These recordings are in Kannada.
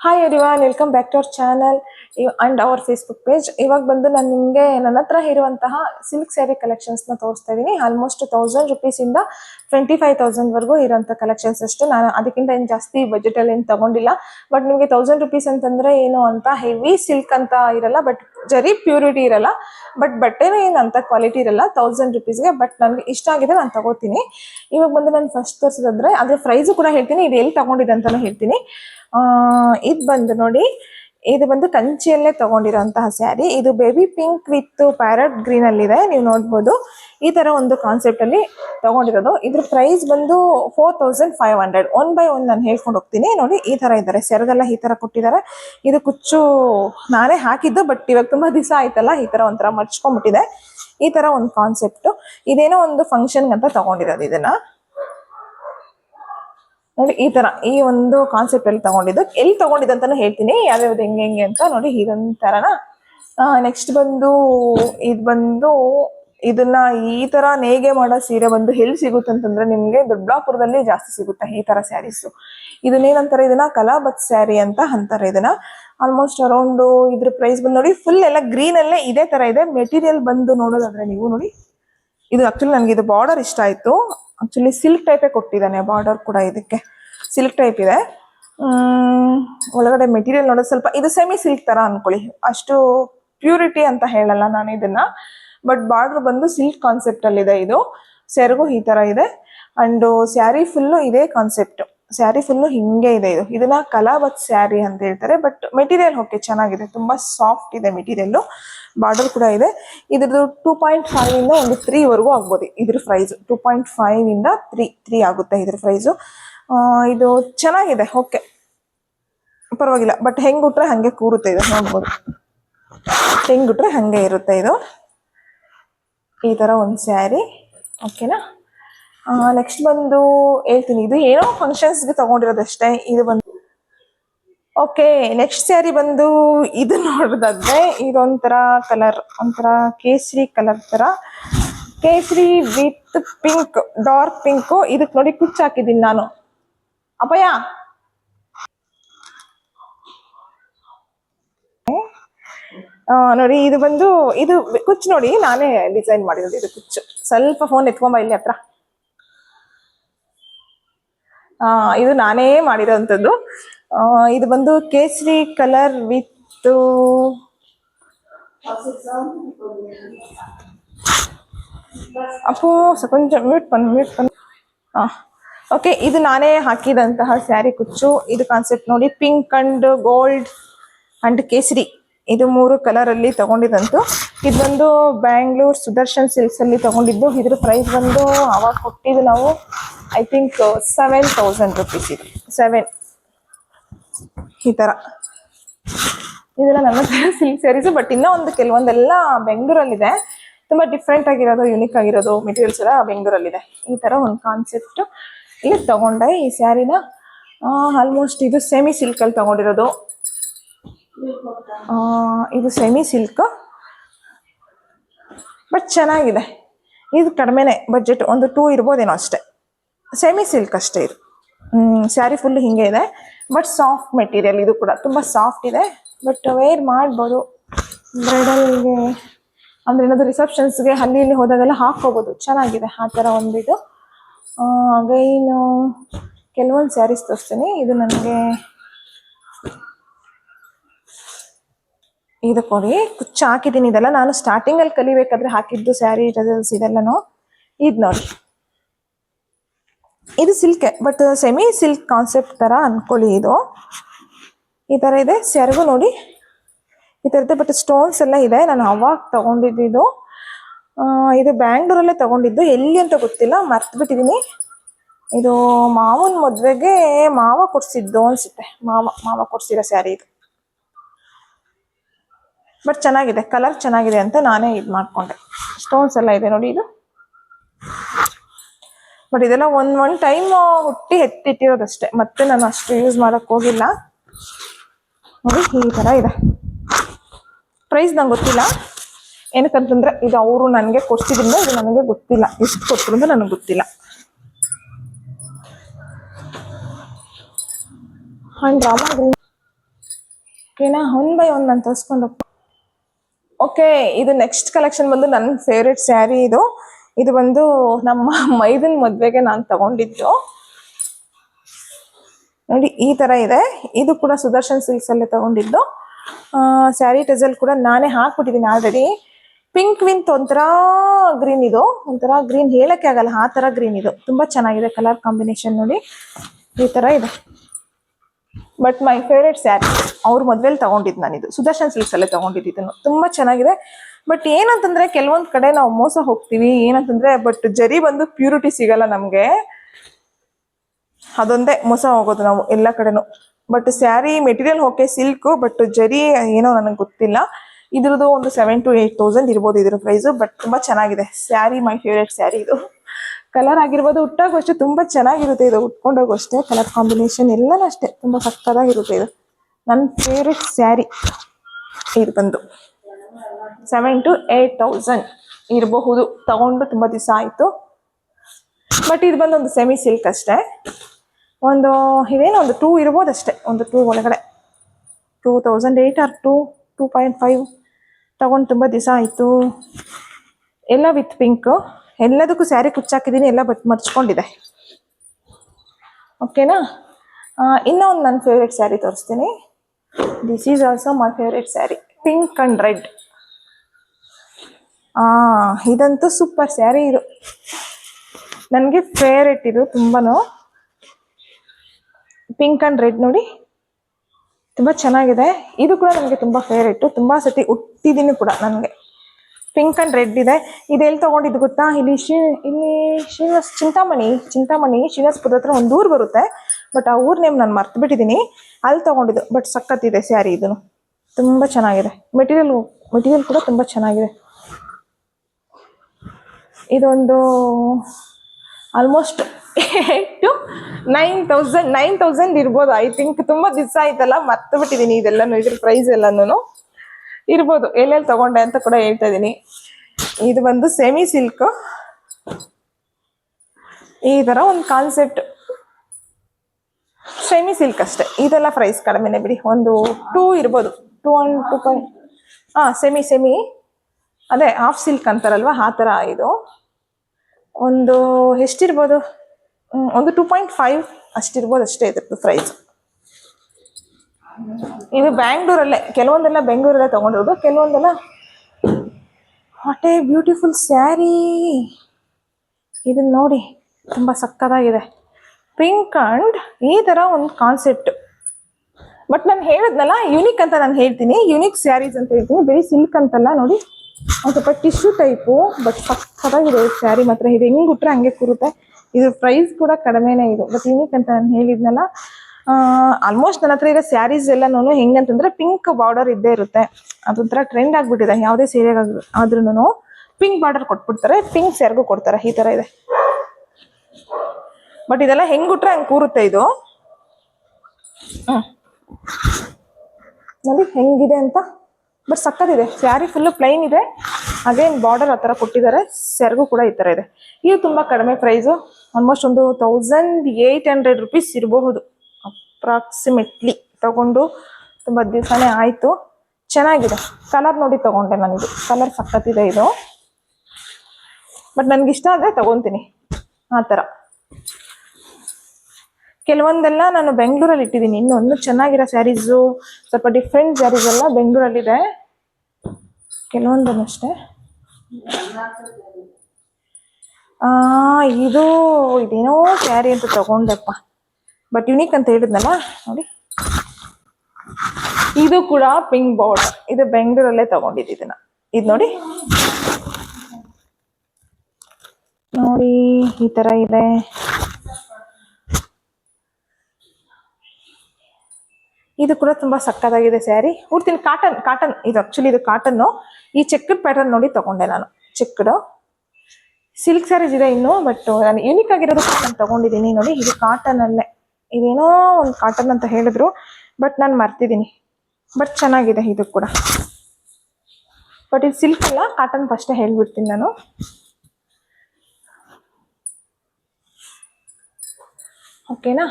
Hi everyone welcome back to our channel and our Facebook page ಇವಾಗ ಬಂದು ನಾನು ನಿಮಗೆ ನನ್ನ ಹತ್ರ ಇರುವಂತಹ ಸಿಲ್ಕ್ ಸ್ಯಾರಿ ಕಲೆಕ್ಷನ್ಸ್ನ ತೋರಿಸ್ತಾ ಇದ್ದೀನಿ ಆಲ್ಮೋಸ್ಟ್ ತೌಸಂಡ್ ರುಪೀಸಿಂದ ಟ್ವೆಂಟಿ ಫೈವ್ ತೌಸಂಡ್ವರೆಗೂ ಇರೋಂಥ ಕಲೆಕ್ಷನ್ಸ್ ಅಷ್ಟೇ. ನಾನು ಅದಕ್ಕಿಂತ ಏನು ಜಾಸ್ತಿ ಬಜೆಟಲ್ಲಿ ಏನು ತಗೊಂಡಿಲ್ಲ. ಬಟ್ ನಿಮಗೆ ತೌಸಂಡ್ ರುಪೀಸ್ ಅಂತಂದರೆ ಏನು ಅಂತ ಹೆವಿ ಸಿಲ್ಕ್ ಅಂತ ಇರಲ್ಲ ಬಟ್ ಜರಿ ಪ್ಯೂರಿಟಿ ಇರಲ್ಲ. ಬಟ್ ಬಟ್ಟೆನೇ ಏನು ಅಂತ ಕ್ವಾಲಿಟಿ ಇರಲ್ಲ ತೌಸಂಡ್ ರುಪೀಸ್ಗೆ ಬಟ್ ನನಗೆ ಇಷ್ಟ ಆಗಿದೆ ನಾನು ತಗೋತೀನಿ. ಇವಾಗ ಬಂದು ನಾನು ಫಸ್ಟ್ ತೋರಿಸಿದ್ರೆ ಅದ್ರ ಪ್ರೈಸು ಕೂಡ ಹೇಳ್ತೀನಿ. ಇದು ಎಲ್ಲಿ ತಗೊಂಡಿದೆ ಅಂತಲೂ ಹೇಳ್ತೀನಿ. ಇದು ಬಂದು ನೋಡಿ, ಇದು ಬಂದು ಕಂಚಿಯಲ್ಲೇ ತಗೊಂಡಿರೋಂತಹ ಸ್ಯಾರಿ. ಇದು baby pink with parrot green ಅಲ್ಲಿ ಇದೆ ನೀವು ನೋಡ್ಬೋದು. ಈ ತರ ಒಂದು ಕಾನ್ಸೆಪ್ಟ್ ಅಲ್ಲಿ ತಗೊಂಡಿರೋದು. ಇದ್ರ ಪ್ರೈಸ್ ಬಂದು four thousand five hundred one by one ನಾನು ಹೇಳ್ಕೊಂಡು ಹೋಗ್ತೀನಿ. ನೋಡಿ, ಈ ತರ ಇದ್ದಾರೆ. ಸೆರೆದೆಲ್ಲ ಈ ತರ ಕೊಟ್ಟಿದ್ದಾರೆ. ಇದು ಕುಚ್ಚು ನಾನೇ ಹಾಕಿದ್ದು ಬಟ್ ಇವಾಗ ತುಂಬಾ ದಿವಸ ಆಯ್ತಲ್ಲ, ಈ ತರ ಒಂಥರ ಮರ್ಚ್ಕೊಂಡ್ಬಿಟ್ಟಿದೆ. ಈ ತರ ಒಂದು ಕಾನ್ಸೆಪ್ಟ್ ಇದೇನೋ ಒಂದು ಫಂಕ್ಷನ್ ಅಂತ ತಗೊಂಡಿರೋದು ಇದನ್ನ. ನೋಡಿ, ಈ ತರ, ಈ ಒಂದು ಕಾನ್ಸೆಪ್ಟ್ ಅಲ್ಲಿ ತಗೊಂಡಿದ್ದು. ಎಲ್ಲಿ ತಗೊಂಡಿದ್ದು ಅಂತಾನು ಹೇಳ್ತೀನಿ. ಯಾವ್ಯಾವ್ದು, ಹೆಂಗೆ ಹೆಂಗೆ ಅಂತ ನೋಡಿ, ಇದೊಂದ್ ತರನ. ನೆಕ್ಸ್ಟ್ ಬಂದು, ಇದು ಬಂದು, ಇದನ್ನ ಈ ತರ ನೇಗೆ ಮಾಡೋ ಸೀರೆ ಬಂದು ಎಲ್ಲಿ ಸಿಗುತ್ತೆ ಅಂತಂದ್ರೆ ನಿಮ್ಗೆ ದೊಡ್ಡಾಪುರದಲ್ಲಿ ಜಾಸ್ತಿ ಸಿಗುತ್ತೆ ಈ ತರ ಸ್ಯಾರೀಸ್ ಇದನ್ನೇನಂತಾರೆ, ಇದನ್ನ ಕಲಾಬತ್ ಸ್ಯಾರಿ ಅಂತ ಅಂತಾರೆ ಇದನ್ನ. ಆಲ್ಮೋಸ್ಟ್ ಅರೌಂಡ್ ಇದ್ರ ಪ್ರೈಸ್ ಬಂದು ನೋಡಿ ಫುಲ್ ಎಲ್ಲ ಗ್ರೀನ್ ಅಲ್ಲೇ ಇದೇ ತರ ಇದೆ. ಮೆಟೀರಿಯಲ್ ಬಂದು ನೋಡೋದಾದ್ರೆ ನೀವು ನೋಡಿ ಇದು ಆಕ್ಚುಲಿ ನನಗೆ ಇದು ಬಾರ್ಡರ್ ಇಷ್ಟ ಆಯಿತು. ಆಕ್ಚುಲಿ ಸಿಲ್ಕ್ ಟೈಪೇ ಕೊಟ್ಟಿದ್ದಾನೆ ಬಾರ್ಡರ್ ಕೂಡ ಇದಕ್ಕೆ. ಸಿಲ್ಕ್ ಟೈಪ್ ಇದೆ. ಒಳಗಡೆ ಮೆಟೀರಿಯಲ್ ನೋಡೋದು ಸ್ವಲ್ಪ, ಇದು ಸೆಮಿ ಸಿಲ್ಕ್ ಥರ ಅಂದ್ಕೊಳ್ಳಿ ಅಷ್ಟು ಪ್ಯೂರಿಟಿ ಅಂತ ಹೇಳಲ್ಲ ನಾನು ಇದನ್ನು. ಬಟ್ ಬಾರ್ಡರ್ ಬಂದು ಸಿಲ್ಕ್ ಕಾನ್ಸೆಪ್ಟಲ್ಲಿದೆ ಇದು. ಸೆರಗು ಈ ಥರ ಇದೆ. ಆ್ಯಂಡು ಸ್ಯಾರಿ ಫುಲ್ಲು ಇದೇ ಕಾನ್ಸೆಪ್ಟ್ ಸ್ಯಾರಿ ಫುಲ್ಲು ಹಿಂಗೆ ಇದೆ ಇದು. ಇದನ್ನ ಕಲಾವತ್ ಸ್ಯಾರಿ ಅಂತ ಹೇಳ್ತಾರೆ, ಬಟ್ ಮೆಟೀರಿಯಲ್ ಓಕೆ, ಚೆನ್ನಾಗಿದೆ. ತುಂಬಾ ಸಾಫ್ಟ್ ಇದೆ ಮೆಟೀರಿಯಲ್ ಬಾರ್ಡರ್ ಕೂಡ ಇದೆ. ಇದ್ರದ್ದು ಟೂ ಪಾಯಿಂಟ್ ಫೈವ್ ಇಂದ ಒಂದು ತ್ರೀ ವರೆಗೂ ಆಗ್ಬೋದು ಇದ್ರ ಪ್ರೈಸ್. ಟೂ ಪಾಯಿಂಟ್ ಫೈವ್ ಇಂದ ತ್ರೀ ತ್ರೀ ಆಗುತ್ತೆ ಇದ್ರ ಪ್ರೈಸು. ಇದು ಚೆನ್ನಾಗಿದೆ, ಓಕೆ. ಪರವಾಗಿಲ್ಲ, ಬಟ್ ಹೆಂಗ್ ಉಟ್ರೆ ಹಂಗೆ ಕೂರುತ್ತೆ ಇದು, ನೋಡ್ಬೋದು. ಹೆಂಗ್ ಉಟ್ರೆ ಹಂಗೆ ಇರುತ್ತೆ ಇದು. ಈ ತರ ಒಂದು ಸ್ಯಾರಿ, ಓಕೆನಾ? ನೆಕ್ಸ್ಟ್ ಬಂದು ಹೇಳ್ತೀನಿ. ಇದು ಏನೋ ಫಂಕ್ಷನ್ಸ್ಗೆ ತಗೊಂಡಿರೋದಷ್ಟೇ. ಇದು ಬಂದು ಓಕೆ ನೆಕ್ಸ್ಟ್ ಸ್ಯಾರಿ ಬಂದು ಇದು ನೋಡೋದಾದ್ರೆ ಇದೊಂಥರ ಕಲರ್ ಒಂಥರ ಕೇಸರಿ ಕಲರ್ ತರ. ಕೇಸರಿ ವಿತ್ ಪಿಂಕ್ ಡಾರ್ಕ್ ಪಿಂಕ್ ಇದಕ್ಕೆ ನೋಡಿ ಕುಚ್ಚು ಹಾಕಿದ್ದೀನಿ ನಾನು. ಅಪಯ ನೋಡಿ, ಇದು ಬಂದು ಇದು ಕುಚ್ಚು ನೋಡಿ, ನಾನೇ ಡಿಸೈನ್ ಮಾಡಿರೋದು, ಇದು ಕುಚ್ಚು. ಸ್ವಲ್ಪ ಫೋನ್ ಎತ್ಕೊಂಬ ಇಲ್ಲಿ ಹತ್ರ. ಇದು ನಾನೇ ಮಾಡಿರೋಂಥದ್ದು. ಆ, ಇದು ಬಂದು ಕೇಸರಿ ಕಲರ್ ವಿತ್ ಅಪ್ಪು ಸ್ವಲ್ಪ ಮ್ಯೂಟ್ ಪನ್ ಮ್ಯೂಟ್ ಪನ್. ಓಕೆ ಇದು ನಾನೇ ಹಾಕಿದಂತಹ ಸ್ಯಾರಿ ಕುಚ್ಚು. ಇದು ಕಾನ್ಸೆಪ್ಟ್ ನೋಡಿ ಪಿಂಕ್ ಅಂಡ್ ಗೋಲ್ಡ್ ಅಂಡ್ ಕೇಸರಿ. ಇದು ಮೂರು ಕಲರ್ ಅಲ್ಲಿ ತಗೊಂಡಿದಂತು. ಇದು ಬಂದು ಬ್ಯಾಂಗ್ಳೂರ್ ಸುದರ್ಶನ್ ಸಿಲ್ಕ್ಸ್ ಅಲ್ಲಿ ತಗೊಂಡಿದ್ದು. ಇದ್ರ ಪ್ರೈಸ್ ಬಂದು ಅವಾಗ ಕೊಟ್ಟಿದ್ದು ನಾವು I think seven thousand rupees ಇದು. ಸೆವೆನ್ ಈ ಥರ ಇದೆಲ್ಲ ನನ್ನ ಸಿಲ್ಕ್ ಸ್ಯಾರೀಸು ಬಟ್ ಇನ್ನೂ ಒಂದು ಕೆಲವೊಂದೆಲ್ಲ ಬೆಂಗಳೂರಲ್ಲಿದೆ. ತುಂಬ ಡಿಫ್ರೆಂಟ್ ಆಗಿರೋದು ಯುನಿಕ್ ಆಗಿರೋದು ಮೆಟೀರಿಯಲ್ಸ್ ಎಲ್ಲ ಬೆಂಗಳೂರಲ್ಲಿದೆ. ಈ ಥರ ಒಂದು ಕಾನ್ಸೆಪ್ಟು ಇಲ್ಲಿ ತಗೊಂಡೆ. ಈ ಸ್ಯಾರಿನ ಆಲ್ಮೋಸ್ಟ್ ಇದು ಸೆಮಿ ಸಿಲ್ಕಲ್ಲಿ ತಗೊಂಡಿರೋದು. ಇದು ಸೆಮಿ ಸಿಲ್ಕ್ ಬಟ್ ಚೆನ್ನಾಗಿದೆ. ಇದು ಕಡಿಮೆನೆ ಬಜೆಟ್ ಒಂದು ಟೂ ಇರ್ಬೋದೇನೋ ಅಷ್ಟೇ. ಸೆಮಿ ಸಿಲ್ಕ್ ಅಷ್ಟೇ ಇದು. ಸ್ಯಾರಿ ಫುಲ್ ಹಿಂಗೆ ಇದೆ. ಬಟ್ ಸಾಫ್ಟ್ ಮೆಟೀರಿಯಲ್ ಇದು ಕೂಡ. ತುಂಬ ಸಾಫ್ಟ್ ಇದೆ. ಬಟ್ ವೇರ್ ಮಾಡ್ಬೋದು. ಬ್ರೈಡಲ್ಗೆ ಅಂದ್ರೆ ಏನಾದ್ರು ರಿಸೆಪ್ಷನ್ಸ್ಗೆ ಅಲ್ಲಿ ಇಲ್ಲಿ ಹೋದಾಗೆಲ್ಲ ಹಾಕೋಬೋದು ಚೆನ್ನಾಗಿದೆ ಆ ಥರ ಒಂದು ಇದು ಅಗೈನ್ ಕೆಲವೊಂದು ಸ್ಯಾರೀಸ್ ತೋರಿಸ್ತೀನಿ. ಇದು ನನಗೆ ಇದು ಕೊಡಿ. ಕುಚ್ಚ ಹಾಕಿದ್ದೀನಿ ಇದೆಲ್ಲ. ನಾನು ಸ್ಟಾರ್ಟಿಂಗಲ್ಲಿ ಕಲಿಬೇಕಾದ್ರೆ ಹಾಕಿದ್ದು ಸ್ಯಾರಿ ಟಜಲ್ಸ್ ಇದೆಲ್ಲನೂ. ಇದು ನೋಡಿ. ಇದು ಸಿಲ್ಕೆ ಬಟ್ ಸೆಮಿ ಸಿಲ್ಕ್ ಕಾನ್ಸೆಪ್ಟ್ ಥರ ಅಂದ್ಕೊಳ್ಳಿ ಇದು. ಈ ಥರ ಇದೆ, ಸೆರಗು ನೋಡಿ. ಈ ಥರದ್ದು ಬಟ್ ಸ್ಟೋನ್ಸ್ ಎಲ್ಲ ಇದೆ. ನಾನು ಅವಾಗ ತಗೊಂಡಿದ್ದು ಇದು. ಇದು ಬ್ಯಾಂಗ್ಳೂರಲ್ಲೇ ತಗೊಂಡಿದ್ದು. ಎಲ್ಲಿ ಅಂತ ಗೊತ್ತಿಲ್ಲ ಮರ್ತು ಬಿಟ್ಟಿದ್ದೀನಿ ಇದು ಮಾವನ ಮದುವೆಗೆ ಮಾವ ಕೊಡ್ಸಿದ್ದು ಅನಿಸುತ್ತೆ. ಮಾವ ಮಾವ ಕೊಡ್ಸಿರೋ ಸ್ಯಾರಿ ಇದು. ಬಟ್ ಚೆನ್ನಾಗಿದೆ ಕಲರ್ ಚೆನ್ನಾಗಿದೆ ಅಂತ ನಾನೇ ಇದು ಮಾಡಿಕೊಂಡೆ. ಸ್ಟೋನ್ಸ್ ಎಲ್ಲ ಇದೆ ನೋಡಿ ಇದು. ಬಟ್ ಇದೆಲ್ಲ ಒಂದ್ ಒನ್ ಟೈಮ್ ಹುಟ್ಟಿ ಎತ್ತಿಟ್ಟಿರೋದಷ್ಟೇ. ಮತ್ತೆ ನಾನು ಅಷ್ಟು ಯೂಸ್ ಮಾಡಕ್ ಹೋಗಿಲ್ಲ. ನೋಡಿ ಈ ತರ ಇದೆ. ಪ್ರೈಸ್ ನಂಗೆ ಗೊತ್ತಿಲ್ಲ. ಏನಕ್ಕಂತಂದ್ರೆ ಇದು ಅವರು ನನಗೆ ಕೊಟ್ಟಿದ್ರಿಂದ ಇದು ನನಗೆ ಗೊತ್ತಿಲ್ಲ. ಎಷ್ಟು ಕೊಟ್ಟರು ಅಂತ ನನಗೆ ಗೊತ್ತಿಲ್ಲ. ಅಂಡ್ ರಾಮ ಗ್ರೀನ್ ಓಕೆನಾ ಒನ್ ಬೈ ಒನ್ ನಾನು ತೋರಿಸ್ಕೊಂಡು ಓಕೆ ಇದು ನೆಕ್ಸ್ಟ್ ಕಲೆಕ್ಷನ್ ಬಂದು ನನ್ನ ಫೇವ್ರೆಟ್ ಸ್ಯಾರಿ ಇದು. ಇದು ಬಂದು ನಮ್ಮ ಮೈದನ್ ಮದ್ವೆಗೆ ನಾನು ತಗೊಂಡಿದ್ದು. ನೋಡಿ, ಈ ತರ ಇದೆ. ಇದು ಕೂಡ ಸುದರ್ಶನ್ ಸಿಲ್ಕ್ಸ್ ಅಲ್ಲೇ ತಗೊಂಡಿದ್ದು. ಸ್ಯಾರಿ ಟೆಜಲ್ ಕೂಡ ನಾನೇ ಹಾಕ್ಬಿಟ್ಟಿದ್ದೀನಿ ಆಲ್ರೆಡಿ ಪಿಂಕ್ ವಿಂತ್ ಒಂಥರ ಗ್ರೀನ್ ಇದು. ಒಂಥರ ಗ್ರೀನ್ ಹೇಳಕ್ಕೆ ಆಗಲ್ಲ, ಆ ತರ ಗ್ರೀನ್ ಇದು. ತುಂಬಾ ಚೆನ್ನಾಗಿದೆ ಕಲರ್ ಕಾಂಬಿನೇಷನ್ ನೋಡಿ. ಈ ತರ ಇದೆ. ಬಟ್ ಮೈ ಫೇವ್ರೆಟ್ ಸ್ಯಾರಿ, ಅವ್ರ ಮದ್ವೆಲಿ ತಗೊಂಡಿದ್ದು ನಾನಿದು. ಸುದರ್ಶನ್ ಸಿಲ್ಕ್ಸ್ ಅಲ್ಲೇ ತಗೊಂಡಿದ್ದು ಇದನ್ನು. ತುಂಬಾ ಚೆನ್ನಾಗಿದೆ. ಬಟ್ ಏನಂತಂದ್ರೆ ಕೆಲವೊಂದ್ ಕಡೆ ನಾವು ಮೋಸ ಹೋಗ್ತೀವಿ, ಏನಂತಂದ್ರೆ ಬಟ್ ಜರಿ ಬಂದು ಪ್ಯೂರಿಟಿ ಸಿಗಲ್ಲ ನಮ್ಗೆ. ಅದೊಂದೇ ಮೋಸ ಹೋಗೋದು ನಾವು ಎಲ್ಲ ಕಡೆನೂ. But sari material okay silk but zari ಏನೋ ನನಗೆ ಗೊತ್ತಿಲ್ಲ. ಇದ್ರದ್ದು ಒಂದು ಸೆವೆನ್ ಟು ಏಟ್ ತೌಸಂಡ್ ಇರ್ಬೋದು ಇದ್ರ ಪ್ರೈಸು ಬಟ್ ತುಂಬ ಚೆನ್ನಾಗಿದೆ. ಸ್ಯಾರಿ ಮೈ ಫೇವ್ರೇಟ್ ಸ್ಯಾರಿ ಇದು. ಕಲರ್ ಆಗಿರ್ಬೋದು, ಉಟ್ಟಾಗೂ ಅಷ್ಟೇ, ತುಂಬಾ ಚೆನ್ನಾಗಿರುತ್ತೆ ಇದು. ಉಟ್ಕೊಂಡೋಗು ಅಷ್ಟೇ ಕಲರ್ ಕಾಂಬಿನೇಷನ್ ಎಲ್ಲನೂ ಅಷ್ಟೇ, ತುಂಬ ಸಕ್ಕತ್ತಾಗಿರುತ್ತೆ ಇದು. ನನ್ನ ಫೇವ್ರೆಟ್ ಸ್ಯಾರಿ ಇದು ಬಂದು. ಸೆವೆನ್ ಟು ಏಟ್ ತೌಸಂಡ್ ಇರಬಹುದು. ತಗೊಂಡು ತುಂಬ ದಿವಸ ಆಯಿತು. ಬಟ್ ಇದು ಬಂದು ಒಂದು ಸೆಮಿ ಸಿಲ್ಕ್ ಅಷ್ಟೇ. ಒಂದು ಇದೇನೋ ಒಂದು ಟೂ ಇರ್ಬೋದು ಅಷ್ಟೇ. ಒಂದು ಟೂ ಒಳಗಡೆ. Two thousand eight or two two point five ತಗೊಂಡು ತುಂಬ ದಿವಸ ಆಯಿತು. ಎಲ್ಲ ವಿತ್ ಪಿಂಕ್ ಎಲ್ಲದಕ್ಕೂ ಸ್ಯಾರಿ ಕುಚ್ಚಾಕಿದ್ದೀನಿ ಎಲ್ಲ ಬಟ್ ಮರ್ಚ್ಕೊಂಡಿದೆ. ಓಕೆನಾ ಇನ್ನೂ ಒಂದು ನನ್ನ ಫೇವ್ರೆಟ್ ಸ್ಯಾರಿ ತೋರಿಸ್ತೀನಿ. This is also my favourite sari pink and red ಆ, ಇದಂತೂ ಸೂಪರ್ ಸ್ಯಾರಿ ಇದು. ನನಗೆ ಫೇವ್ರೆಟ್ ಇದು ತುಂಬಾನು. ಪಿಂಕ್ ಅಂಡ್ ರೆಡ್ ನೋಡಿ. ತುಂಬ ಚೆನ್ನಾಗಿದೆ. ಇದು ಕೂಡ ನನಗೆ ತುಂಬ ಫೇವ್ರೇಟು ತುಂಬ ಸತಿ ಉಟ್ಟಿದ್ದೀನಿ ಕೂಡ ನನಗೆ. ಪಿಂಕ್ ಆ್ಯಂಡ್ ರೆಡ್ ಇದೆ. ಇದು ಎಲ್ಲಿ ತಗೊಂಡಿದ್ದು ಗೊತ್ತಾ? ಇಲ್ಲಿ ಶ್ರೀ, ಇಲ್ಲಿ ಶ್ರೀನಿವಾಸ್ ಚಿಂತಾಮಣಿ ಚಿಂತಾಮಣಿ ಶ್ರೀನಿವಾಸಪುರದ ಹತ್ರ ಒಂದು ಊರು ಬರುತ್ತೆ. ಬಟ್ ಆ ಊರ್ ನೇಮ್ ನಾನು ಮರ್ತು ಬಿಟ್ಟಿದ್ದೀನಿ ಅಲ್ಲಿ ತೊಗೊಂಡಿದ್ದು. ಬಟ್ ಸಖತ್ತಿದೆ ಸ್ಯಾರಿ ಇದನ್ನು ತುಂಬ ಚೆನ್ನಾಗಿದೆ. ಮೆಟೀರಿಯಲ್ ಮೆಟೀರಿಯಲ್ ಕೂಡ ತುಂಬ ಚೆನ್ನಾಗಿದೆ. ಇದೊಂದು almost two nine thousand nine thousand ಇರ್ಬೋದು. ಐ ಥಿಂಕ್ ತುಂಬ ದಿವಸ ಆಯ್ತಲ್ಲ, ಮರ್ತು ಬಿಟ್ಟಿದ್ದೀನಿ ಇದೆಲ್ಲನು, ಇದ್ರ ಪ್ರೈಸ್ ಎಲ್ಲನೂ ಇರ್ಬೋದು, ಎಲ್ಲೆಲ್ಲಿ ತಗೊಂಡೆ ಅಂತ ಕೂಡ ಹೇಳ್ತಾ ಇದ್ದೀನಿ ಇದು ಬಂದು ಸೆಮಿ ಸಿಲ್ಕ್ ಈ ಥರ ಒಂದು ಕಾನ್ಸೆಪ್ಟ್ ಸೆಮಿ ಸಿಲ್ಕ್ ಅಷ್ಟೇ. ಇದೆಲ್ಲ ಪ್ರೈಸ್ ಕಡಿಮೆನೆ ಬಿಡಿ. ಒಂದು ಟೂ ಇರ್ಬೋದು. ಟೂ ಅಂಡ್ ಟೂ ಪಾಯಿಂಟ್ ಹಾಂ ಸೆಮಿ ಸೆಮಿ ಅದೇ ಹಾಫ್ ಸಿಲ್ಕ್ ಅಂತಾರಲ್ವ? ಆ ಥರ ಇದು. ಒಂದು ಎಷ್ಟಿರ್ಬೋದು? ಒಂದು ಟೂ ಪಾಯಿಂಟ್ ಫೈವ್ ಅಷ್ಟಿರ್ಬೋದು ಅಷ್ಟೇ ಇದ್ರದ್ದು ಪ್ರೈಸ್ ಇದು ಬ್ಯಾಂಗ್ಳೂರಲ್ಲೇ ಕೆಲವೊಂದೆಲ್ಲ ಬೆಂಗಳೂರಲ್ಲೇ ತೊಗೊಂಡಿರೋದು, ಕೆಲವೊಂದೆಲ್ಲ ವಾಟ್ ಎ ಬ್ಯೂಟಿಫುಲ್ ಸ್ಯಾರಿ ಇದನ್ನ ನೋಡಿ, ತುಂಬ ಸಕ್ಕತ್ತಾಗಿದೆ. ಪಿಂಕ್ ಅಂಡ್ ಈ ಥರ ಒಂದು ಕಾನ್ಸೆಪ್ಟ್ ಬಟ್ ನಾನು ಹೇಳಿದ್ನಲ್ಲ ಯುನಿಕ್ ಅಂತ ನಾನು ಹೇಳ್ತೀನಿ. ಯುನಿಕ್ ಸ್ಯಾರೀಸ್ ಅಂತ ಹೇಳ್ತೀನಿ. ಬರೀ ಸಿಲ್ಕ್ ಅಂತಲ್ಲ, ನೋಡಿ. ಒಂದು ಸ್ವಲ್ಪ ಟಿಶ್ಯೂ ಟೈಪು ಬಟ್ ಸಕ್ಕತ್ತಾಗಿದೆ ಸ್ಯಾರಿ ಮಾತ್ರ. ಇದು ಹೆಂಗೆ ಉಟ್ರೆ ಹಂಗೆ ಕೂರುತ್ತೆ. ಇದ್ರ ಪ್ರೈಸ್ ಕೂಡ ಕಡಿಮೆನೇ ಇದು. ಬಟ್ ಯೂನಿಕ್ ಅಂತ ನಾನು ಹೇಳಿದ್ನಲ್ಲ ಆಲ್ಮೋಸ್ಟ್ ನನ್ನ ಹತ್ರ ಇರೋ ಸ್ಯಾರೀಸ್ ಎಲ್ಲನೂ ಹೆಂಗಂತಂದ್ರೆ ಪಿಂಕ್ ಬಾರ್ಡರ್ ಇದ್ದೇ ಇರುತ್ತೆ. ಅದೊಂಥರ ಟ್ರೆಂಡ್ ಆಗಿಬಿಟ್ಟಿದೆ. ಯಾವುದೇ ಸೀರೆಗಾಗ ಆದ್ರೂ ಪಿಂಕ್ ಬಾರ್ಡರ್ ಕೊಟ್ಬಿಡ್ತಾರೆ ಪಿಂಕ್ ಸ್ಯಾರಿಗೂ ಕೊಡ್ತಾರೆ. ಈ ಥರ ಇದೆ. ಬಟ್ ಇದೆಲ್ಲ ಹೆಂಗೆ ಉಟ್ರೆ ಹಂಗೆ ಕೂರುತ್ತೆ ಇದು? ನೋಡಿ ಹೆಂಗಿದೆ ಅಂತ. ಬಟ್ ಸಕ್ಕತ್ತಿದೆ ಸ್ಯಾರಿ ಫುಲ್ಲು ಪ್ಲೈನ್ ಇದೆ. ಅಗೇನ್ ಬಾರ್ಡರ್ ಆ ಥರ ಕೊಟ್ಟಿದ್ದಾರೆ. ಸೆರಗು ಕೂಡ ಈ ಥರ ಇದೆ. ಇದು ತುಂಬ ಕಡಿಮೆ ಪ್ರೈಸು ಆಲ್ಮೋಸ್ಟ್ ಒಂದು ತೌಸಂಡ್ ಏಯ್ಟ್ ಹಂಡ್ರೆಡ್ ರುಪೀಸ್ ಇರಬಹುದು. ಅಪ್ರಾಕ್ಸಿಮೇಟ್ಲಿ ತಗೊಂಡು ತುಂಬ ದಿವಸನೇ ಆಯಿತು. ಚೆನ್ನಾಗಿದೆ. ಕಲರ್ ನೋಡಿ ತಗೊಂಡೆ ನನಗೆ ಕಲರ್ ಸಕ್ಕತ್ತಿದೆ ಇದು. ಬಟ್ ನನಗೆ ಇಷ್ಟ ಆದರೆ ತಗೊತೀನಿ. ಆ ಥರ. ಕೆಲವೊಂದೆಲ್ಲ ನಾನು ಬೆಂಗಳೂರಲ್ಲಿ ಇಟ್ಟಿದ್ದೀನಿ. ಇನ್ನೊಂದು ಚೆನ್ನಾಗಿರೋ ಸ್ಯಾರೀಸು, ಸ್ವಲ್ಪ ಡಿಫ್ರೆಂಟ್ ಸ್ಯಾರೀಸ್ ಎಲ್ಲ ಬೆಂಗಳೂರಲ್ಲಿದೆ. ಕೆಲವೊಂದನ್ನು ಅಷ್ಟೇ. ಇದು ಇದೇನೋ ಸ್ಯಾರಿ ಅಂತ ತಗೊಂಡೆಪ್ಪ. ಬಟ್ ಯುನಿಕ್ ಅಂತ ಹೇಳಿದ್ನಲ್ಲ, ನೋಡಿ. ಇದು ಕೂಡ ಪಿಂಕ್ ಬಾರ್ಡರ್ ಇದು ಬೆಂಗಳೂರಲ್ಲೇ ತಗೊಂಡಿದ್ದು ಇದನ್ನ. ಇದು ನೋಡಿ. ನೋಡಿ, ಈ ತರ ಇದೆ. ಇದು ಕೂಡ ತುಂಬಾ ಸಕ್ಕತ್ತಾಗಿದೆ ಸ್ಯಾರಿ. ಉಡ್ತೀನಿ ಕಾಟನ್ ಕಾಟನ್ ಇದು ಆಕ್ಚುಲಿ ಇದು ಕಾಟನ್ನು ಈ ಚೆಕ್ಕಡ್ ಪ್ಯಾಟರ್ನ್ ನೋಡಿ ತಗೊಂಡೆ ನಾನು. ಚೆಕ್ಕಡು ಸಿಲ್ಕ್ ಸ್ಯಾರೀಸ್ ಇದೆ ಇನ್ನು ಬಟ್ ನಾನು ಯೂನಿಕ್ ಆಗಿರೋದು ನಾನು ತಗೊಂಡಿದ್ದೀನಿ ನೋಡಿ. ಇದು ಕಾಟನ್ ಅಲ್ಲೇ. ಇದೇನೋ ಒಂದು ಕಾಟನ್ ಅಂತ ಹೇಳಿದ್ರು ಬಟ್ ನಾನು ಮರ್ತಿದ್ದೀನಿ. ಬಟ್ ಚೆನ್ನಾಗಿದೆ ಇದು ಕೂಡ. ಬಟ್ ಇದು ಸಿಲ್ಕ್ ಅಲ್ಲ ಕಾಟನ್ ಫಸ್ಟೇ ಹೇಳ್ಬಿಡ್ತೀನಿ ನಾನು. ಓಕೆನಾ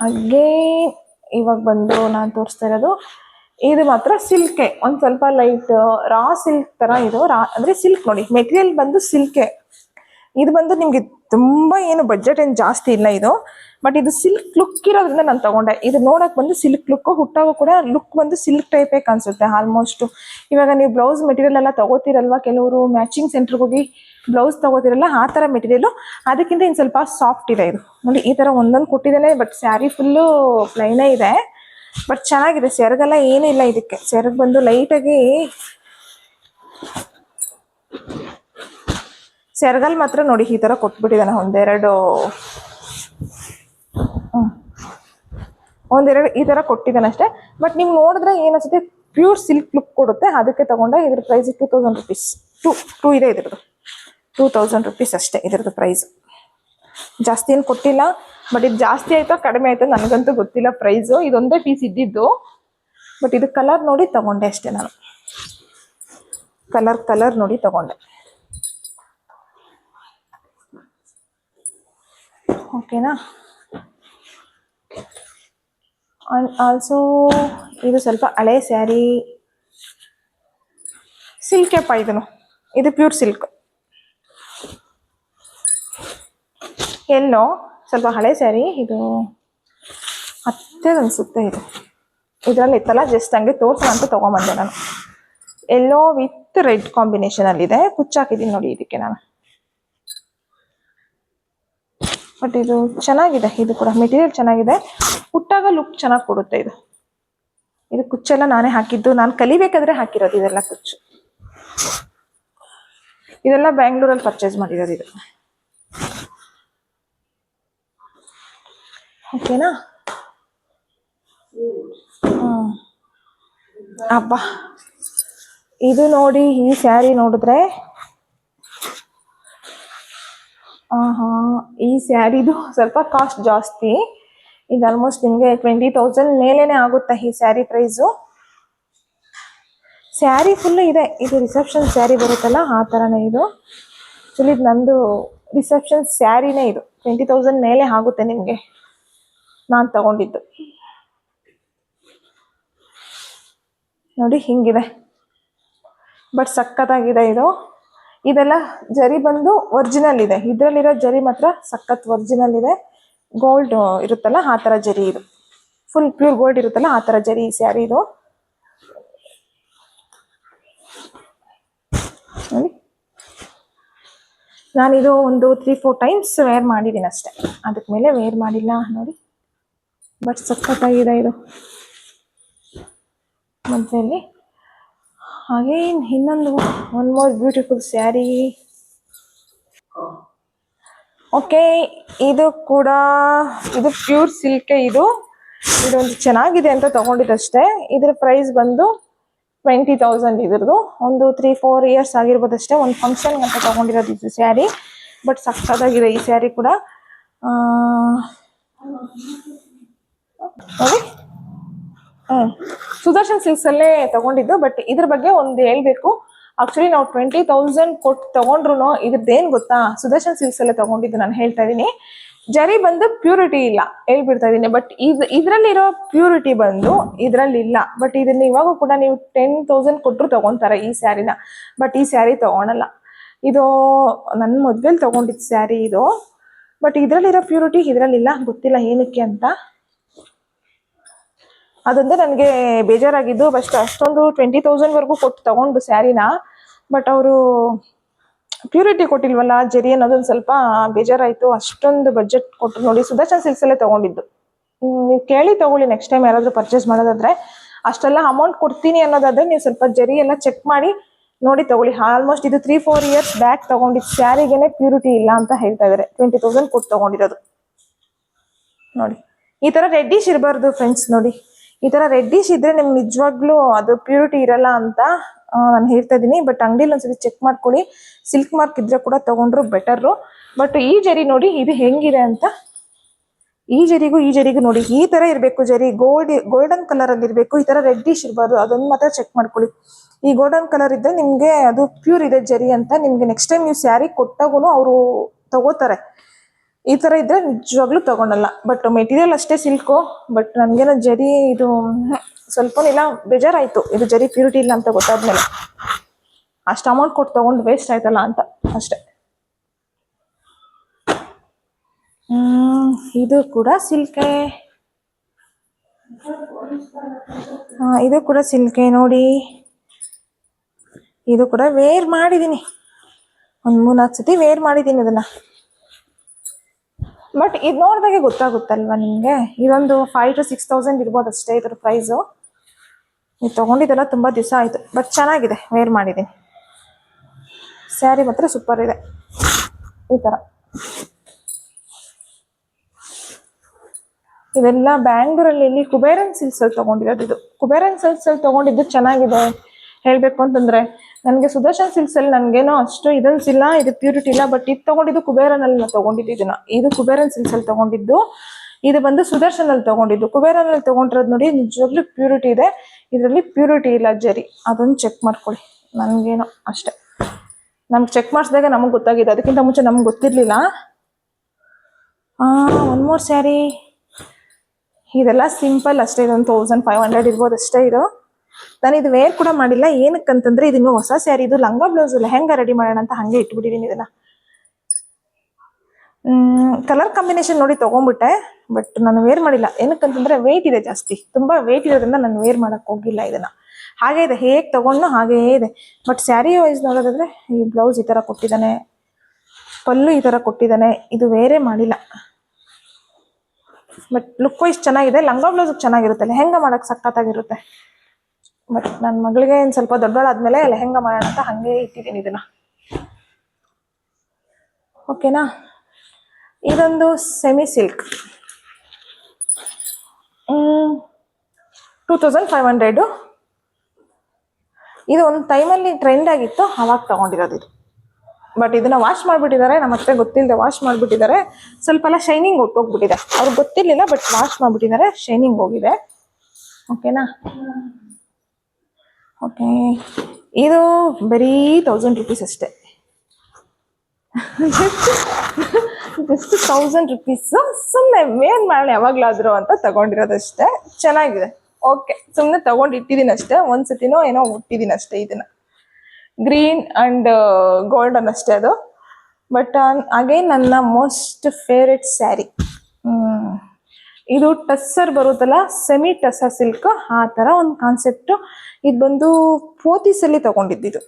ಹಾಗೆ ಇವಾಗ ಬಂದು ನಾನು ತೋರಿಸ್ತಾ ಇರೋದು, ಇದು ಮಾತ್ರ ಸಿಲ್ಕೆ. ಒಂದು ಸ್ವಲ್ಪ ಲೈಟ್ ರಾ ಸಿಲ್ಕ್ ಥರ ಇದು ರಾ ಅಂದರೆ ಸಿಲ್ಕ್ ನೋಡಿ ಮೆಟೀರಿಯಲ್ ಬಂದು ಸಿಲ್ಕೆ. ಇದು ಬಂದು ನಿಮಗೆ ತುಂಬ ಏನು ಬಜೆಟ್ ಏನು ಜಾಸ್ತಿ ಇಲ್ಲ ಇದು ಬಟ್ ಇದು ಸಿಲ್ಕ್ ಲುಕ್ ಇರೋದ್ರಿಂದ ನಾನು ತಗೊಂಡೆ. ಇದು ನೋಡೋಕೆ ಬಂದು ಸಿಲ್ಕ್ ಲುಕ್ ಹುಟ್ಟಾಗೂ ಕೂಡ ಲುಕ್ ಬಂದು ಸಿಲ್ಕ್ ಟೈಪೇ ಕಾಣಿಸುತ್ತೆ ಆಲ್ಮೋಸ್ಟು ಇವಾಗ ನೀವು ಬ್ಲೌಸ್ ಮೆಟೀರಿಯಲ್ ಎಲ್ಲ ತಗೋತೀರಲ್ವಾ, ಕೆಲವರು ಮ್ಯಾಚಿಂಗ್ ಸೆಂಟ್ರಿಗೆ ಹೋಗಿ ಬ್ಲೌಸ್ ತಗೋತಿರಲ್ಲ, ಆ ಥರ ಮೆಟೀರಿಯಲು ಅದಕ್ಕಿಂತ ಇನ್ನು ಸ್ವಲ್ಪ ಸಾಫ್ಟ್ ಇದೆ ಇದು. ನೋಡಿ, ಈ ಥರ ಒಂದೊಂದು ಕೊಟ್ಟಿದ್ದಾನೆ ಬಟ್ ಸ್ಯಾರಿ ಫುಲ್ಲು ಪ್ಲೈನೇ ಇದೆ. ಬಟ್ ಚೆನ್ನಾಗಿದೆ, ಸೆರಗೆಲ್ಲ ಏನೂ ಇಲ್ಲ ಇದಕ್ಕೆ. ಸೆರಗ್ ಬಂದು ಲೈಟಾಗಿ ಸೆರಗಲ್ ಮಾತ್ರ ನೋಡಿ, ಈ ಥರ ಕೊಟ್ಬಿಟ್ಟಿದ್ದಾನೆ. ಒಂದೆರಡು ಒಂದೆರಡು ಈ ಥರ ಕೊಟ್ಟಿದ್ದಾನೆ ಅಷ್ಟೇ. ಬಟ್ ನೀವು ನೋಡಿದ್ರೆ ಏನಿಸುತ್ತೆ ಪ್ಯೂರ್ ಸಿಲ್ಕ್ ಲುಕ್ ಕೊಡುತ್ತೆ. ಅದಕ್ಕೆ ತಗೊಂಡೆ, ಇದ್ರ price two thousand rupees two two ಇದೆ ಇದ್ರದ್ದು. ಟೂ ತೌಸಂಡ್ ರುಪೀಸ್ ಅಷ್ಟೇ ಇದ್ರದ್ದು ಪ್ರೈಸ್ ಜಾಸ್ತಿ ಏನು ಕೊಟ್ಟಿಲ್ಲ ಬಟ್ ಇದು ಜಾಸ್ತಿ ಆಯ್ತಾ, ಕಡಿಮೆ ಆಯ್ತಾ ನನಗಂತೂ ಗೊತ್ತಿಲ್ಲ ಪ್ರೈಸು ಇದೊಂದೇ ಪೀಸ್ ಇದ್ದಿದ್ದು ಬಟ್ ಇದು ಕಲರ್ ನೋಡಿ ತಗೊಂಡೆ ಅಷ್ಟೇ ನಾನು. ಕಲರ್ ಕಲರ್ ನೋಡಿ ತಗೊಂಡೆ. ಓಕೆನಾ ಆಲ್ಸೋ ಇದು ಸ್ವಲ್ಪ ಹಳೆ ಸ್ಯಾರಿ ಸಿಲ್ಕೆಪ್ಪ ಇದನ್ನು. ಇದು ಪ್ಯೂರ್ ಸಿಲ್ಕ್ ಎಲ್ಲೋ, ಸ್ವಲ್ಪ ಹಳೆ ಸ್ಯಾರಿ, ಇದು ಅನಿಸುತ್ತೆ ಇದು. ಇದರಲ್ಲಿ ಇತ್ತಲ್ಲ ಜಸ್ಟ್ ಹಂಗೆ ತೋರ್ಸೋಣ ಅಂತ ತೊಗೊಂಬಂದೆ ನಾನು. ಎಲ್ಲೋ ವಿತ್ ರೆಡ್ ಕಾಂಬಿನೇಷನಲ್ಲಿದೆ ಕುಚ್ಚಾಕಿದ್ದೀನಿ ನೋಡಿ ಇದಕ್ಕೆ ನಾನು. ಬಟ್ ಇದು ಚೆನ್ನಾಗಿದೆ, ಇದು ಕೂಡ. ಮೆಟೀರಿಯಲ್ ಚೆನ್ನಾಗಿದೆ. ಹುಟ್ಟಾಗ ಲುಕ್ ಚೆನ್ನಾಗಿ ಕೊಡುತ್ತೆ ಇದು. ಇದು ಕುಚ್ಚೆಲ್ಲ ನಾನೇ ಹಾಕಿದ್ದು. ನಾನು ಕಲಿಬೇಕಾದ್ರೆ ಹಾಕಿರೋದು ಇದೆಲ್ಲ ಕುಚ್ಚು. ಇದೆಲ್ಲ ಬ್ಯಾಂಗ್ಳೂರಲ್ಲಿ ಪರ್ಚೇಸ್ ಮಾಡಿರೋದು ಇದು. ಓಕೆನಾ? ಅಬ್ಬ ಇದು ನೋಡಿ ಈ ಸ್ಯಾರಿ ನೋಡಿದ್ರೆ. ಆಹಾ, ಈ ಸ್ಯಾರಿದು ಸ್ವಲ್ಪ ಕಾಸ್ಟ್ ಜಾಸ್ತಿ. ಇದು ಆಲ್ಮೋಸ್ಟ್ ನಿಮಗೆ ಟ್ವೆಂಟಿ ತೌಸಂಡ್ ಮೇಲೇನೆ ಆಗುತ್ತೆ ಈ ಸ್ಯಾರಿ ಪ್ರೈಸು ಸ್ಯಾರಿ ಫುಲ್ ಇದೆ. ಇದು ರಿಸೆಪ್ಷನ್ ಸ್ಯಾರಿ ಬರುತ್ತಲ್ಲ, ಆ ಥರನೇ ಇದು. ಆ್ಯಕ್ಚುಲಿ ಇದು ನಂದು ರಿಸೆಪ್ಷನ್ ಸ್ಯಾರಿನೇ ಇದು. ಟ್ವೆಂಟಿ ತೌಸಂಡ್ ಮೇಲೆ ಆಗುತ್ತೆ ನಿಮಗೆ. ನಾನು ತಗೊಂಡಿದ್ದು. ನೋಡಿ ಹಿಂಗಿದೆ. ಬಟ್ ಸಖತ್ತಾಗಿದೆ ಇದು. ಇದೆಲ್ಲ ಜರಿ ಬಂದು ಒರಿಜಿನಲ್ ಇದೆ. ಇದರಲ್ಲಿರೋ ಜರಿ ಮಾತ್ರ ಸಖತ್ ಒರಿಜಿನಲ್ ಇದೆ. ಗೋಲ್ಡ್ ಇರುತ್ತಲ್ಲ, ಆ ಥರ ಜರಿ ಇದು. ಫುಲ್ ಪ್ಯೂರ್ ಗೋಲ್ಡ್ ಇರುತ್ತಲ್ಲ, ಆ ಥರ ಜರಿ ಈ ಸ್ಯಾರಿ ಇದು ನಾನಿದು ಒಂದು ತ್ರೀ ಫೋರ್ ಟೈಮ್ಸ್ ವೇರ್ ಮಾಡಿದ್ದೀನಿ ಅಷ್ಟೇ ಅದಕ್ಕೆ ಮೇಲೆ ವೇರ್ ಮಾಡಿಲ್ಲ, ನೋಡಿ. ಬಟ್ ಸಖತ್ತಾಗಿದೆ ಇದು ಮಧ್ಯದಲ್ಲಿ ಹಾಗೆ ಇನ್ನೊಂದು one more beautiful sari okay ಇದು ಕೂಡ, ಇದು ಪ್ಯೂರ್ ಸಿಲ್ಕೆ ಇದು. ಇದೊಂದು ಚೆನ್ನಾಗಿದೆ ಅಂತ ತಗೊಂಡಿದ್ದಷ್ಟೇ. ಇದರ ಪ್ರೈಸ್ ಬಂದು ಟ್ವೆಂಟಿ ತೌಸಂಡ್ ಇದ್ರದ್ದು. ಒಂದು ತ್ರೀ ಫೋರ್ ಇಯರ್ಸ್ ಆಗಿರ್ಬೋದಷ್ಟೇ, ಒಂದು ಫಂಕ್ಷನ್ ಅಂತ ತಗೊಂಡಿರೋದು ಇದು ಸ್ಯಾರಿ ಬಟ್ ಸಕ್ಕತ್ತಾಗಿದೆ ಈ ಸ್ಯಾರಿ ಕೂಡ. ಸುದರ್ಶನ್ ಸಿಲ್ಕ್ಸ್ ಅಲ್ಲೇ ತಗೊಂಡಿದ್ದು, ಬಟ್ ಇದ್ರ ಬಗ್ಗೆ ಒಂದು ಹೇಳ್ಬೇಕು. ಆಕ್ಚುಲಿ ನಾವು ಟ್ವೆಂಟಿ ತೌಸಂಡ್ ಕೊಟ್ಟು ತಗೊಂಡ್ರು ಇದ್ರದ್ದೇನ್ ಗೊತ್ತಾ? ಸುದರ್ಶನ್ ಸಿಲ್ಕ್ಸ್ ಅಲ್ಲೇ ತಗೊಂಡಿದ್ದು ನಾನು ಹೇಳ್ತಾ ಇದ್ದೀನಿ ಜರಿ ಬಂದು ಪ್ಯೂರಿಟಿ ಇಲ್ಲ, ಹೇಳ್ಬಿಡ್ತಾ ಇದೀನಿ. ಬಟ್ ಇದು, ಇದ್ರಲ್ಲಿರೋ ಪ್ಯೂರಿಟಿ ಬಂದು ಇದ್ರಲ್ಲಿ ಇಲ್ಲ ಬಟ್ ಇದನ್ನ ಇವಾಗ ಕೂಡ ನೀವು ಟೆನ್ ತೌಸಂಡ್ ಕೊಟ್ಟರು ತಗೊಂತಾರೆ ಈ ಸ್ಯಾರಿನ. ಬಟ್ ಈ ಸ್ಯಾರಿ ತಗೊಳಲ್ಲ. ಇದು ನನ್ನ ಮದ್ವೆಲಿ ತಗೊಂಡಿದ್ದ ಸ್ಯಾರಿ ಇದು. ಬಟ್ ಇದ್ರಲ್ಲಿರೋ ಪ್ಯೂರಿಟಿ ಇದ್ರಲ್ಲಿಲ್ಲ, ಗೊತ್ತಿಲ್ಲ ಏನಕ್ಕೆ ಅಂತ. ಅದೊಂದೇ ನನಗೆ ಬೇಜಾರಾಗಿದ್ದು ಬಟ್ ಅಷ್ಟೊಂದು ಟ್ವೆಂಟಿ ತೌಸಂಡ್ವರೆಗೂ ಕೊಟ್ಟು ತಗೊಂಡು ಸ್ಯಾರಿನ ಬಟ್ ಅವರು ಪ್ಯೂರಿಟಿ ಕೊಟ್ಟಿಲ್ವಲ್ಲ, ಜರಿ ಅನ್ನೋದೊಂದು ಸ್ವಲ್ಪ ಬೇಜಾರಾಯಿತು. ಅಷ್ಟೊಂದು ಬಜೆಟ್ ಕೊಟ್ಟು ನೋಡಿ ಸುದರ್ಶನ್ ಸಿಲ್ಸಲ್ಲೇ ತಗೊಂಡಿದ್ದು. ನೀವು ಕೇಳಿ ತಗೊಳ್ಳಿ ನೆಕ್ಸ್ಟ್ ಟೈಮ್ ಯಾರಾದರೂ ಪರ್ಚೇಸ್ ಮಾಡೋದಾದ್ರೆ. ಅಷ್ಟೆಲ್ಲ ಅಮೌಂಟ್ ಕೊಡ್ತೀನಿ ಅನ್ನೋದಾದ್ರೆ ನೀವು ಸ್ವಲ್ಪ ಜರಿ ಎಲ್ಲ ಚೆಕ್ ಮಾಡಿ ನೋಡಿ ತಗೊಳ್ಳಿ. ಆಲ್ಮೋಸ್ಟ್ ಇದು ತ್ರೀ ಫೋರ್ ಇಯರ್ಸ್ ಬ್ಯಾಕ್ ತಗೊಂಡಿದ್ದು ಸ್ಯಾರಿಗೆನೆ ಪ್ಯೂರಿಟಿ ಇಲ್ಲ ಅಂತ ಹೇಳ್ತಾ ಇದ್ದಾರೆ ಟ್ವೆಂಟಿ ತೌಸಂಡ್ ಕೊಟ್ಟು ತಗೊಂಡಿರೋದು. ನೋಡಿ. ಈ ತರ ರೆಡ್ಡಿಶ್ ಇರಬಾರ್ದು ಫ್ರೆಂಡ್ಸ್ ನೋಡಿ. ಈ ತರ ರೆಡ್ಡಿಶ್ ಇದ್ರೆ ನಿಮ್ಗೆ ನಿಜವಾಗ್ಲೂ ಅದು ಪ್ಯೂರಿಟಿ ಇರಲ್ಲ ಅಂತ ನಾನು ಹೇಳ್ತಾ ಇದ್ದೀನಿ. ಬಟ್ ಅಂಗಡಿಲಿ ಒಂದ್ಸತಿ ಚೆಕ್ ಮಾಡ್ಕೊಳ್ಳಿ. ಸಿಲ್ಕ್ ಮಾರ್ಕ್ ಇದ್ರೆ ಕೂಡ ತಗೊಂಡ್ರು ಬೆಟರು ಬಟ್ ಈ ಜರಿ ನೋಡಿ ಇದು ಹೆಂಗಿದೆ ಅಂತ. ಈ ಜರಿಗೂ ಈ ಜರಿಗೂ ನೋಡಿ, ಈ ತರ ಇರಬೇಕು ಜರಿ. ಗೋಲ್ಡ್ ಗೋಲ್ಡನ್ ಕಲರ್ ಅಲ್ಲಿ ಇರಬೇಕು. ಈ ತರ ರೆಡ್ಡಿಶ್ ಇರಬಾರ್ದು. ಅದನ್ನ ಮಾತ್ರ ಚೆಕ್ ಮಾಡ್ಕೊಳ್ಳಿ. ಈ ಗೋಲ್ಡನ್ ಕಲರ್ ಇದ್ರೆ ನಿಮ್ಗೆ ಅದು ಪ್ಯೂರ್ ಇದೆ ಜರಿ ಅಂತ. ನಿಮ್ಗೆ ನೆಕ್ಸ್ಟ್ ಟೈಮ್ ನೀವು ಸ್ಯಾರಿ ಕೊಟ್ಟಾಗೂ ಅವರು ತಗೋತಾರೆ. ಈ ಥರ ಇದ್ರೆ ನಿಜವಾಗ್ಲೂ ತೊಗೊಳಲ್ಲ ಬಟ್ ಮೆಟೀರಿಯಲ್ ಅಷ್ಟೇ ಸಿಲ್ಕು ಬಟ್ ನನಗೇನು ಜರಿ ಇದು ಸ್ವಲ್ಪ ಇಲ್ಲ, ಬೇಜಾರಾಯ್ತು. ಇದು ಜರಿ ಪ್ಯೂರಿಟಿ ಇಲ್ಲ ಅಂತ ಗೊತ್ತಾದ್ಮೇಲೆ. ಅಷ್ಟು ಅಮೌಂಟ್ ಕೊಟ್ಟು ತೊಗೊಂಡು ವೇಸ್ಟ್ ಆಯ್ತಲ್ಲ ಅಂತ, ಅಷ್ಟೇ. ಇದು ಕೂಡ ಸಿಲ್ಕೆ ಇದು ಕೂಡ ಸಿಲ್ಕೆ ನೋಡಿ. ಇದು ಕೂಡ ವೇರ್ ಮಾಡಿದ್ದೀನಿ ಒಂದು ಮೂರ್ನಾಲ್ಕು ಸತಿ ವೇರ್ ಮಾಡಿದ್ದೀನಿ ಇದನ್ನ ಬಟ್ ಇದು ನೋಡಿದಾಗೆ ಗೊತ್ತಾಗುತ್ತಲ್ವಾ ನಿಮಗೆ? ಇದೊಂದು ಫೈವ್ ಟು ಸಿಕ್ಸ್ ತೌಸಂಡ್ ಇರ್ಬೋದು ಅಷ್ಟೇ ಇದ್ರ ಪ್ರೈಸು ನೀವು ತೊಗೊಂಡಿದ್ದೆಲ್ಲ ತುಂಬ ದಿವಸ ಆಯಿತು. ಬಟ್ ಚೆನ್ನಾಗಿದೆ ವೇರ್ ಮಾಡಿದ್ದೀನಿ ಸ್ಯಾರಿ ಮಾತ್ರ ಸೂಪರ್ ಇದೆ. ಈ ಥರ ಇದೆಲ್ಲ ಬ್ಯಾಂಗ್ಳೂರಲ್ಲಿ ಇಲ್ಲಿ ಕುಬೇರನ್ ಸಿಲ್ಸಲ್ಲಿ ತೊಗೊಂಡಿರೋದು ಇದು. ಕುಬೇರನ್ ಸಿಲ್ಸಲ್ಲಿ ತಗೊಂಡಿದ್ದು ಚೆನ್ನಾಗಿದೆ. ಹೇಳ್ಬೇಕು ಅಂತಂದ್ರೆ, ನನಗೆ ಸುದರ್ಶನ್ ಸಿಲ್ಕ್ಸ್ ಅಲ್ಲಿ ನನ್ಗೇನೋ ಅಷ್ಟು ಇದನ್ಸಿಲ್ಲ ಇದು ಪ್ಯೂರಿಟಿ ಇಲ್ಲ ಬಟ್ ಇದು ತಗೊಂಡಿದ್ದು ಕುಬೇರನಲ್ಲಿ ನಾನು ತಗೊಂಡಿದ್ದು ಇದು ಕುಬೇರನ್ ಸಿಲ್ಕ್ಸ್ ಅಲ್ಲಿ ತಗೊಂಡಿದ್ದು. ಇದು ಬಂದು ಸುದರ್ಶನ್ ಅಲ್ಲಿ ತಗೊಂಡಿದ್ದು. ಕುಬೇರನ್ ಅಲ್ಲಿ ತಗೊಂಡಿರೋದು ನೋಡಿ ನಿಜವಾಗ್ಲೂ ಪ್ಯೂರಿಟಿ ಇದೆ. ಇದರಲ್ಲಿ ಪ್ಯೂರಿಟಿ ಇಲ್ಲ ಜರಿ. ಅದೊಂದು ಚೆಕ್ ಮಾಡ್ಕೊಳ್ಳಿ. ನನ್ಗೇನೋ ಅಷ್ಟೇ. ನಮ್ಗೆ ಚೆಕ್ ಮಾಡಿಸಿದಾಗ ನಮಗೆ ಗೊತ್ತಾಗಿದೆ. ಅದಕ್ಕಿಂತ ಮುಂಚೆ ನಮ್ಗೆ ಗೊತ್ತಿರಲಿಲ್ಲ. ಒನ್ ಮೋರ್ ಸ್ಯಾರಿ ಇದೆಲ್ಲ ಸಿಂಪಲ್ ಅಷ್ಟೇ. ಇದೊಂದು ತೌಸಂಡ್ ಫೈವ್ ಹಂಡ್ರೆಡ್ ಇರ್ಬೋದು ಅಷ್ಟೇ ಇದು. ನಾನು ಇದು ವೇರ್ ಕೂಡ ಮಾಡಿಲ್ಲ. ಏನಕ್ಕಂತಂದ್ರೆ ಇದನ್ನು ಹೊಸ ಸ್ಯಾರಿ ಇದು ಲಂಗ ಬ್ಲೌಸ್ ಲೆಹಂಗಾ ರೆಡಿ ಮಾಡೋಣ ಅಂತ ಹಂಗೆ ಇಟ್ಬಿಟ್ಟಿದೀನಿ ಇದನ್ನ. ಕಲರ್ ಕಾಂಬಿನೇಷನ್ ನೋಡಿ ತಗೊಂಡ್ಬಿಟ್ಟೆ ಬಟ್ ನಾನು ವೇರ್ ಮಾಡಿಲ್ಲ. ಏನಕ್ಕಂತಂದ್ರೆ ವೇಟ್ ಇದೆ ಜಾಸ್ತಿ. ತುಂಬಾ ವೇಟ್ ಇರೋದ್ರಿಂದ ನಾನು ವೇರ್ ಮಾಡಕ್ ಹೋಗಿಲ್ಲ ಇದನ್ನ. ಹಾಗೆ ಇದೆ. ಹೇಗೆ ತಗೊಂಡು ಹಾಗೇ ಇದೆ. ಬಟ್ ಸ್ಯಾರಿ ವೈಸ್ ನೋಡೋದಾದ್ರೆ ಈ ಬ್ಲೌಸ್ ಈ ತರ ಕೊಟ್ಟಿದ್ದಾನೆ. ಪಲ್ಲು ಈ ತರ ಕೊಟ್ಟಿದ್ದಾನೆ. ಇದು ವೇರೇ ಮಾಡಿಲ್ಲ. ಬಟ್ ಲುಕ್ ವೈಸ್ ಚೆನ್ನಾಗಿದೆ. ಲಂಗ ಬ್ಲೌಸ್ ಚೆನ್ನಾಗಿರುತ್ತೆ ಹೆಂಗ ಮಾಡಕ್ ಸಖತ್ತಾಗಿರುತ್ತೆ? ಬಟ್ ನನ್ನ ಮಗಳಿಗೆ ಒಂದು ಸ್ವಲ್ಪ ದೊಡ್ಡವಳಾದ್ಮೇಲೆ ಲೆಹೆಂಗ ಮಾಡೋಣ ಅಂತ ಹಂಗೆ ಇಟ್ಟಿದ್ದೀನಿ ಇದನ್ನ. ಓಕೆನಾ? ಇದೊಂದು semi silk. Two thousand five hundred ಇದು ಒಂದು ಟೈಮಲ್ಲಿ ಟ್ರೆಂಡ್ ಆಗಿತ್ತು, ಅವಾಗ ತಗೊಂಡಿರೋದು ಇದು. ಬಟ್ ಇದನ್ನು ವಾಶ್ ಮಾಡಿಬಿಟ್ಟಿದ್ದಾರೆ ನಮ್ಮ ಹತ್ರ ಗೊತ್ತಿಲ್ಲದೆ ವಾಶ್ ಮಾಡಿಬಿಟ್ಟಿದ್ದಾರೆ ಸ್ವಲ್ಪ ಎಲ್ಲ ಶೈನಿಂಗ್ ಹೊಟ್ಟೋಗ್ಬಿಟ್ಟಿದೆ ಅವ್ರಿಗೆ ಗೊತ್ತಿರಲಿಲ್ಲ ಬಟ್ ವಾಶ್ ಮಾಡಿಬಿಟ್ಟಿದ್ದಾರೆ ಶೈನಿಂಗ್ ಹೋಗಿದೆ. ಓಕೆನಾ? ಓಕೆ ಇದು ಬರೀ ತೌಸಂಡ್ ರುಪೀಸ್ ಅಷ್ಟೇ. ಜಸ್ಟ್ ತೌಸಂಡ್ ರುಪೀಸ್ ಸುಮ್ಮನೆ ಮೇನ್ ಮಾಡೋಣ ಯಾವಾಗ್ಲಾದ್ರು ಅಂತ ತಗೊಂಡಿರೋದಷ್ಟೇ. ಚೆನ್ನಾಗಿದೆ. ಓಕೆ ಸುಮ್ಮನೆ ತಗೊಂಡು ಇಟ್ಟಿದ್ದೀನಿ ಅಷ್ಟೇ ಒಂದ್ಸತಿನೋ ಏನೋ ಮುಟ್ಟಿದ್ದೀನಿ ಅಷ್ಟೇ ಇದನ್ನ. ಗ್ರೀನ್ ಅಂಡ್ ಗೋಲ್ಡನ್ ಅಷ್ಟೇ ಅದು. ಬಟ್ ಅಗೈನ್ ನನ್ನ ಮೋಸ್ಟ್ ಫೇವ್ರೆಟ್ ಸ್ಯಾರಿ ಇದು ಟಸ್ಸರ್ ಬರುತ್ತಲ್ಲ ಸೆಮಿ ಟಸ್ಸರ್ ಸಿಲ್ಕ್ ಆ ಥರ ಒಂದು ಕಾನ್ಸೆಪ್ಟು ಇದು ಬಂದು ಪೋತಿಸಲ್ಲಿ ತಗೊಂಡಿದ್ದು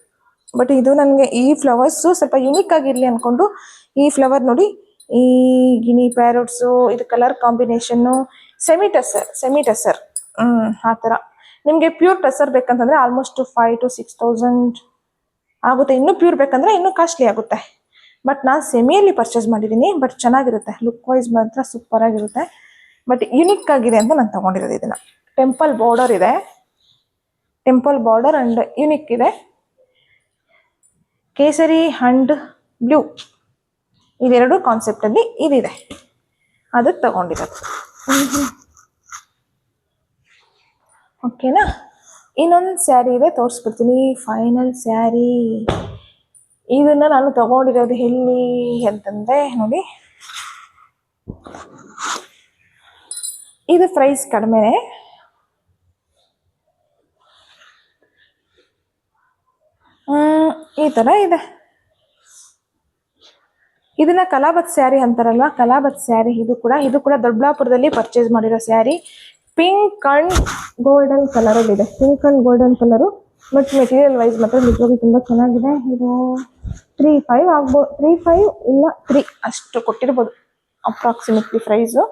ಬಟ್ ಇದು ನನಗೆ ಈ ಫ್ಲವರ್ಸು ಸ್ವಲ್ಪ ಯುನಿಕ್ ಆಗಿರಲಿ ಅನ್ಕೊಂಡು, ಈ ಫ್ಲವರ್ ನೋಡಿ, ಈ ಗಿನಿ ಪ್ಯಾರೋಟ್ಸು ಇದು colour combination semi tussar semi tussar ಆ ಥರ ನಿಮಗೆ pure tussar ಬೇಕಂತಂದರೆ almost five to six thousand ಆಗುತ್ತೆ. ಇನ್ನೂ ಪ್ಯೂರ್ ಬೇಕಂದ್ರೆ ಇನ್ನೂ ಕಾಸ್ಟ್ಲಿ ಆಗುತ್ತೆ. ಬಟ್ ನಾನು ಸೆಮಿಯಲ್ಲಿ ಪರ್ಚೇಸ್ ಮಾಡಿದ್ದೀನಿ ಬಟ್ ಚೆನ್ನಾಗಿರುತ್ತೆ. ಲುಕ್ ವೈಸ್ ಮಾತ್ರ ಸೂಪರ್ ಆಗಿರುತ್ತೆ. ಬಟ್ ಯುನಿಕ್ ಆಗಿದೆ ಅಂತ ನಾನು ತಗೊಂಡಿರೋದು ಇದನ್ನ. ಟೆಂಪಲ್ ಬಾರ್ಡರ್ ಇದೆ. ಟೆಂಪಲ್ ಬಾರ್ಡರ್ ಅಂಡ್ ಯುನಿಕ್ ಇದೆ. ಕೇಸರಿ ಅಂಡ್ ಬ್ಲೂ ಇದೆರಡು ಕಾನ್ಸೆಪ್ಟ್ ಅಲ್ಲಿ ಇದಿದೆ. ಅದು ತಗೊಂಡಿರೋದು. ಓಕೆನಾ ಇನ್ನೊಂದು ಸ್ಯಾರಿ ಇದೆ, ತೋರಿಸ್ಬಿಡ್ತೀನಿ. ಫೈನಲ್ ಸ್ಯಾರಿ ಇದನ್ನ ನಾನು ತಗೊಂಡಿರೋದು ಎಲ್ಲಿ ಅಂತಂದ್ರೆ, ನೋಡಿ. ಇದು ಪ್ರೈಸ್ ಕಡಿಮೆನೆ. ಈ ತರ ಇದೆ. ಇದನ್ನ ಕಲಾಬತ್ ಸ್ಯಾರಿ ಅಂತಾರಲ್ವ? ಕಲಾಬತ್ ಸ್ಯಾರಿ ಇದು ಕೂಡ. ಇದು ಕೂಡ ದೊಡ್ಡಬಳ್ಳಾಪುರದಲ್ಲಿ ಪರ್ಚೇಸ್ ಮಾಡಿರೋ sari. Pink and golden colour ಇದೆ. Pink and golden colour but material wise ಮಾತ್ರ ನಿಜವಾಗ್ಲೂ ತುಂಬ ಚೆನ್ನಾಗಿದೆ. ಇದು ತ್ರೀ ಫೈವ್ ಆಗ್ಬೋದು ತ್ರೀ ಫೈವ್ ಇಲ್ಲ ತ್ರೀ ಅಷ್ಟು ಕೊಟ್ಟಿರ್ಬೋದು. ಅಪ್ರಾಕ್ಸಿಮೇಟ್ಲಿ ಪ್ರೈಸು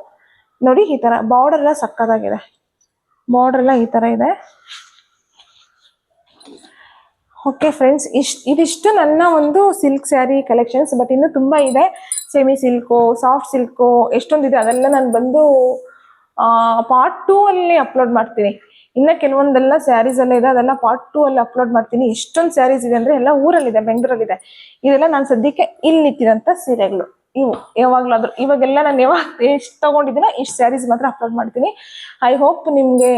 ನೋಡಿ, ಈ ತರ ಬಾರ್ಡರ್ ಎಲ್ಲ ಸಕ್ಕತ್ತಾಗಿದೆ. ಬಾರ್ಡರ್ ಎಲ್ಲ ಈ ತರ ಇದೆ. ಓಕೆ ಫ್ರೆಂಡ್ಸ್ ಇಷ್ಟು ಇದಿಷ್ಟು ನನ್ನ ಒಂದು ಸಿಲ್ಕ್ ಸ್ಯಾರಿ ಕಲೆಕ್ಷನ್ಸ್ ಬಟ್ ಇನ್ನು ತುಂಬ ಇದೆ. ಸೆಮಿ ಸಿಲ್ಕು ಸಾಫ್ಟ್ ಸಿಲ್ಕು ಎಷ್ಟೊಂದಿದೆ ಅದೆಲ್ಲ ನಾನು ಬಂದು ಪಾರ್ಟ್ ಟೂ ಅಲ್ಲಿ ಅಪ್ಲೋಡ್ ಮಾಡ್ತೀನಿ. ಇನ್ನು ಕೆಲವೊಂದೆಲ್ಲ ಸ್ಯಾರೀಸ್ ಎಲ್ಲ ಇದೆ, ಅದೆಲ್ಲ ಪಾರ್ಟ್ ಟೂ ಅಲ್ಲಿ ಅಪ್ಲೋಡ್ ಮಾಡ್ತೀನಿ. ಎಷ್ಟೊಂದು ಸ್ಯಾರೀಸ್ ಇದೆ ಅಂದರೆ ಎಲ್ಲ ಊರಲ್ಲಿದೆ, ಬೆಂಗಳೂರಲ್ಲಿದೆ. ಇದೆಲ್ಲ ನಾನು ಸದ್ಯಕ್ಕೆ ಇಲ್ಲಿ ಇಟ್ಟಿರೋಂಥ ಸೀರೆಗಳು. ಇವು ಯಾವಾಗಲಾದ್ರೂ ಇವಾಗೆಲ್ಲ ನಾನು ಯಾವಾಗ ಎಷ್ಟು ತಗೊಂಡಿದ್ದೀನೋ ಇಷ್ಟು ಸ್ಯಾರೀಸ್ ಮಾತ್ರ ಅಪ್ಲೋಡ್ ಮಾಡ್ತೀನಿ. ಐ ಹೋಪ್ ನಿಮಗೆ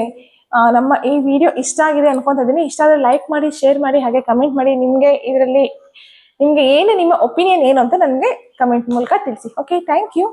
ನಮ್ಮ ಈ ವಿಡಿಯೋ ಇಷ್ಟ ಆಗಿದೆ ಅನ್ಕೊಂತ ಇದ್ದೀನಿ ಇಷ್ಟ ಆದರೆ ಲೈಕ್ ಮಾಡಿ ಶೇರ್ ಮಾಡಿ, ಹಾಗೆ ಕಮೆಂಟ್ ಮಾಡಿ. ನಿಮಗೆ ಇದರಲ್ಲಿ ನಿಮಗೆ ಏನು ನಿಮ್ಮ ಒಪಿನಿಯನ್ ಏನು ಅಂತ ನನಗೆ ಕಮೆಂಟ್ ಮೂಲಕ ತಿಳಿಸಿ. Okay thank you